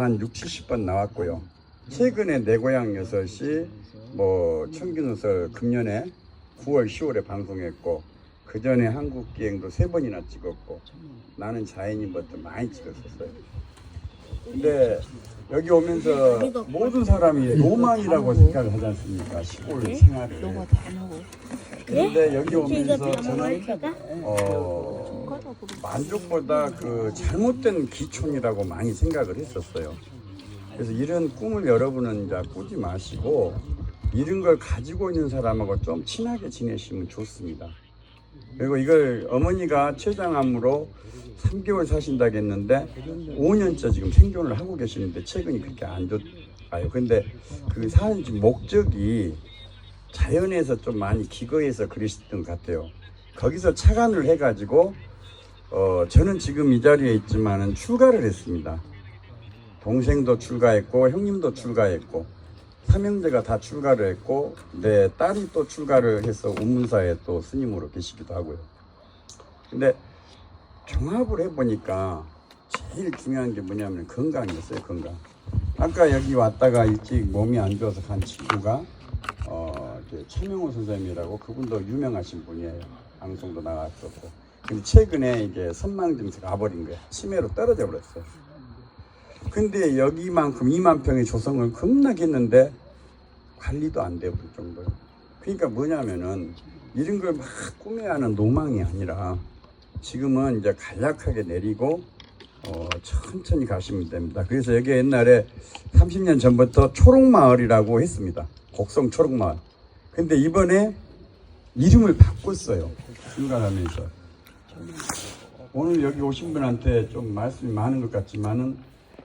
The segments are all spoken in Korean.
한 6, 70번 나왔고요. 최근에 내 고향 여섯이 뭐 청균호설 금년에 9월, 10월에 방송했고 그 전에 한국 기행도 세 번이나 찍었고 나는 자연인부터 많이 찍었었어요. 근데 여기 오면서 모든 사람이 로망이라고 생각을 하지 않습니까? 시골 생활을. 근데 여기 오면서 저는 어, 만족보다 그 잘못된 기촌이라고 많이 생각을 했었어요. 그래서 이런 꿈을 여러분은 이제 꾸지 마시고 이런 걸 가지고 있는 사람하고 좀 친하게 지내시면 좋습니다. 그리고 이걸 어머니가 췌장암으로 3개월 사신다고 했는데 5년째 지금 생존을 하고 계시는데 최근이 그렇게 안 좋아요. 근데 그 사신 목적이 자연에서 좀 많이 기거해서 그러셨던 것 같아요. 거기서 착안을 해가지고 어 저는 지금 이 자리에 있지만은 출가를 했습니다. 동생도 출가했고 형님도 출가했고 삼형제가 다 출가를 했고 내 딸이 또 출가를 해서 운문사에 또 스님으로 계시기도 하고요. 근데 종합을 해보니까 제일 중요한 게 뭐냐면 건강이었어요 건강. 아까 여기 왔다가 일찍 몸이 안 좋아서 간 친구가 어, 최명호 선생님이라고 그분도 유명하신 분이에요. 방송도 나왔었고. 근데 최근에 이제 선망 증세가 와버린 거야. 치매로 떨어져 버렸어요. 근데 여기만큼 2만 평의 조성을 겁나게 했는데 관리도 안 되고 그 정도요. 그러니까 뭐냐면은 이런 걸 막 꾸며야 하는 노망이 아니라 지금은 이제 간략하게 내리고 어, 천천히 가시면 됩니다. 그래서 여기 옛날에 30년 전부터 초록마을이라고 했습니다. 곡성 초록마을. 근데 이번에 이름을 바꿨어요. 출가하면서. 오늘 여기 오신 분한테 좀 말씀이 많은 것 같지만은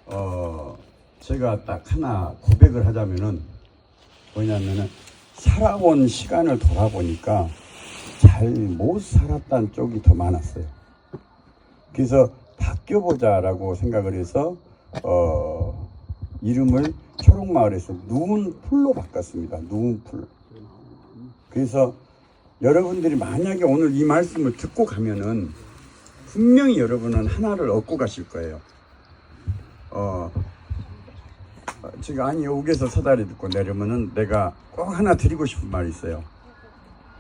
어 제가 딱 하나 고백을 하자면은 뭐냐면은 살아온 시간을 돌아보니까 잘 못 살았다는 쪽이 더 많았어요. 그래서 바뀌어보자라고 생각을 해서 어 이름을 초록마을에서 누운 풀로 바꿨습니다. 누운 풀. 그래서 여러분들이 만약에 오늘 이 말씀을 듣고 가면은 분명히 여러분은 하나를 얻고 가실 거예요. 어, 어, 지금 아니 여기서 사다리 듣고 내려면은 내가 꼭 하나 드리고 싶은 말이 있어요.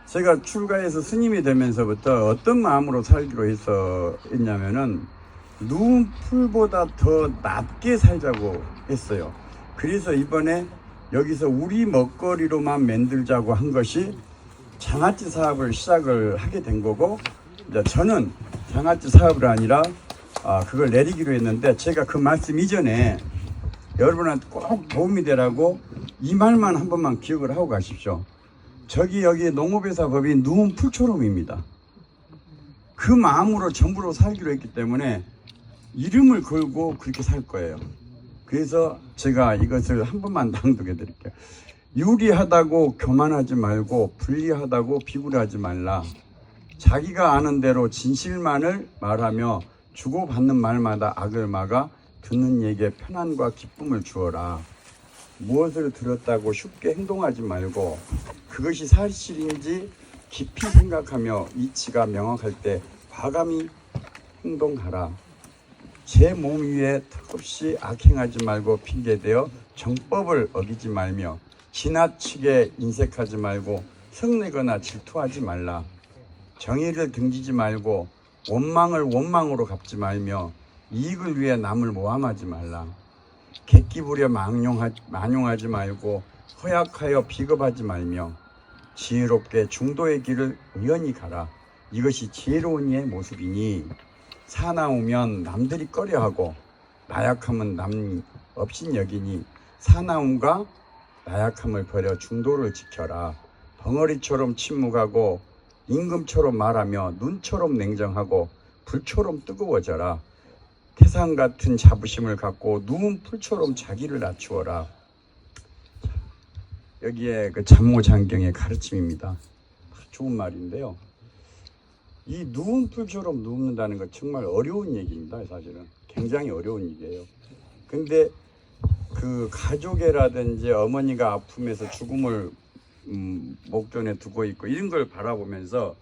제가 출가해서 스님이 되면서부터 어떤 마음으로 살기로 해서 했냐면은 누운 풀보다 더 낮게 살자고 했어요. 그래서 이번에 여기서 우리 먹거리로만 만들자고 한 것이 장아찌 사업을 시작을 하게 된 거고 이제 저는 장아찌 사업이 아니라 아, 그걸 내리기로 했는데 제가 그 말씀 이전에 여러분한테 꼭 도움이 되라고 이 말만 한 번만 기억을 하고 가십시오. 저기 여기 농업회사 법이 누운 풀초롬입니다. 그 마음으로 전부로 살기로 했기 때문에 이름을 걸고 그렇게 살 거예요. 그래서 제가 이것을 한 번만 낭독해 드릴게요. 유리하다고 교만하지 말고 불리하다고 비굴하지 말라. 자기가 아는 대로 진실만을 말하며 주고받는 말마다 악을 막아 듣는 얘기에 편안과 기쁨을 주어라. 무엇을 들었다고 쉽게 행동하지 말고 그것이 사실인지 깊이 생각하며 이치가 명확할 때 과감히 행동하라. 제 몸 위에 턱없이 악행하지 말고 핑계대어 정법을 어기지 말며 지나치게 인색하지 말고 성내거나 질투하지 말라. 정의를 등지지 말고 원망을 원망으로 갚지 말며 이익을 위해 남을 모함하지 말라. 객기 부려 망용하, 만용하지 말고 허약하여 비겁하지 말며 지혜롭게 중도의 길을 우연히 가라. 이것이 지혜로운 이의 모습이니 사나우면 남들이 꺼려하고 나약함은 남 없인 여기니 사나움과 나약함을 버려 중도를 지켜라. 벙어리처럼 침묵하고 임금처럼 말하며 눈처럼 냉정하고 불처럼 뜨거워져라. 태산 같은 자부심을 갖고 누운 풀처럼 자기를 낮추어라. 여기에 그 잠모장경의 가르침입니다. 좋은 말인데요. 이 누운 풀처럼 눕는다는 건 정말 어려운 얘기입니다. 사실은 굉장히 어려운 일이에요. 근데 그 가족애라든지 어머니가 아픔에서 죽음을 음, 목전에 두고 있고 이런 걸 바라보면서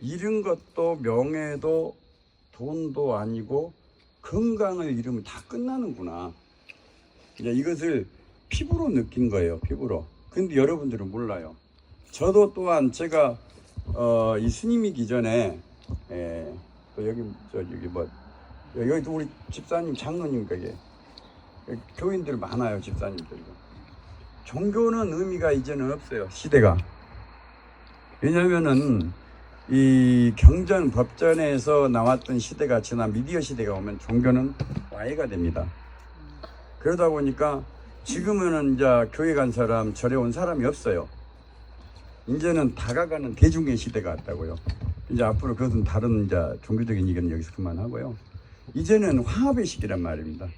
이런 것도 명예도 돈도 아니고 건강을 잃으면 다 끝나는구나. 이제 이것을 피부로 느낀 거예요. 피부로. 근데 여러분들은 몰라요. 저도 또한 제가 어, 이 스님이기 전에 예, 또 여기 저 여기 뭐 여기도 우리 집사님 장로님 거기 교인들 많아요 집사님들. 종교는 의미가 이제는 없어요 시대가. 왜냐하면은 이 경전 법전에서 나왔던 시대가 지나 미디어 시대가 오면 종교는 와해가 됩니다. 그러다 보니까 지금은 이제 교회 간 사람 절에 온 사람이 없어요. 이제는 다가가는 대중의 시대가 왔다고요. 이제 앞으로 그것은 다른 이제 종교적인 얘기는 여기서 그만하고요. 이제는 화합의 시기란 말입니다.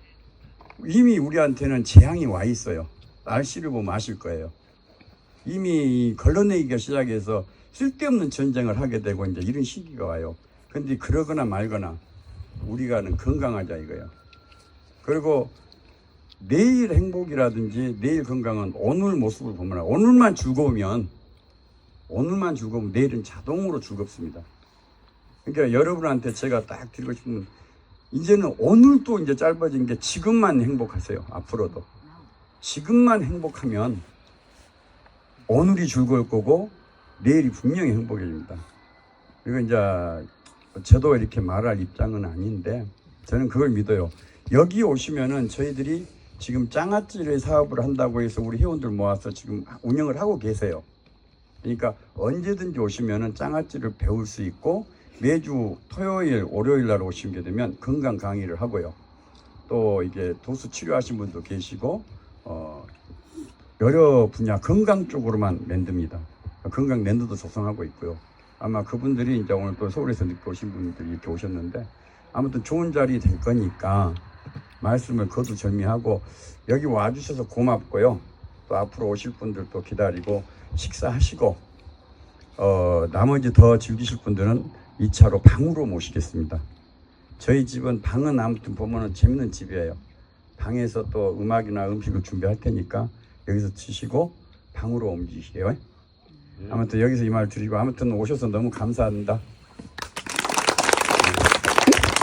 이미 우리한테는 재앙이 와 있어요. 날씨를 보면 아실 거예요. 이미 걸러내기가 시작해서 쓸데없는 전쟁을 하게 되고 이제 이런 시기가 와요. 근데 그러거나 말거나 우리가는 건강하자 이거예요. 그리고 내일 행복이라든지 내일 건강은 오늘 모습을 보면 오늘만 즐거우면 오늘만 즐거우면 내일은 자동으로 즐겁습니다. 그러니까 여러분한테 제가 딱 드리고 싶은 이제는 오늘도 이제 짧아진 게 지금만 행복하세요. 앞으로도 지금만 행복하면 오늘이 즐거울 거고 내일이 분명히 행복해집니다. 그리고 이제 저도 이렇게 말할 입장은 아닌데 저는 그걸 믿어요. 여기 오시면은 저희들이 지금 장아찌를 사업을 한다고 해서 우리 회원들 모아서 지금 운영을 하고 계세요. 그러니까 언제든지 오시면은 장아찌를 배울 수 있고 매주 토요일, 월요일 날 오시게 되면 건강 강의를 하고요. 또 이게 도수 치료하신 분도 계시고 어 여러 분야 건강 쪽으로만 만듭니다. 건강 랜드도 조성하고 있고요. 아마 그분들이 이제 오늘 또 서울에서 늦게 오신 분들이 이렇게 오셨는데 아무튼 좋은 자리 될 거니까 말씀을 거두절미하고 여기 와주셔서 고맙고요. 또 앞으로 오실 분들도 기다리고 식사하시고 어, 나머지 더 즐기실 분들은 2차로 방으로 모시겠습니다. 저희 집은 방은 아무튼 보면은 재밌는 집이에요. 방에서 또 음악이나 음식을 준비할 테니까 여기서 드시고 방으로 옮기시게요. 아무튼 여기서 이 말 드리고 아무튼 오셔서 너무 감사합니다.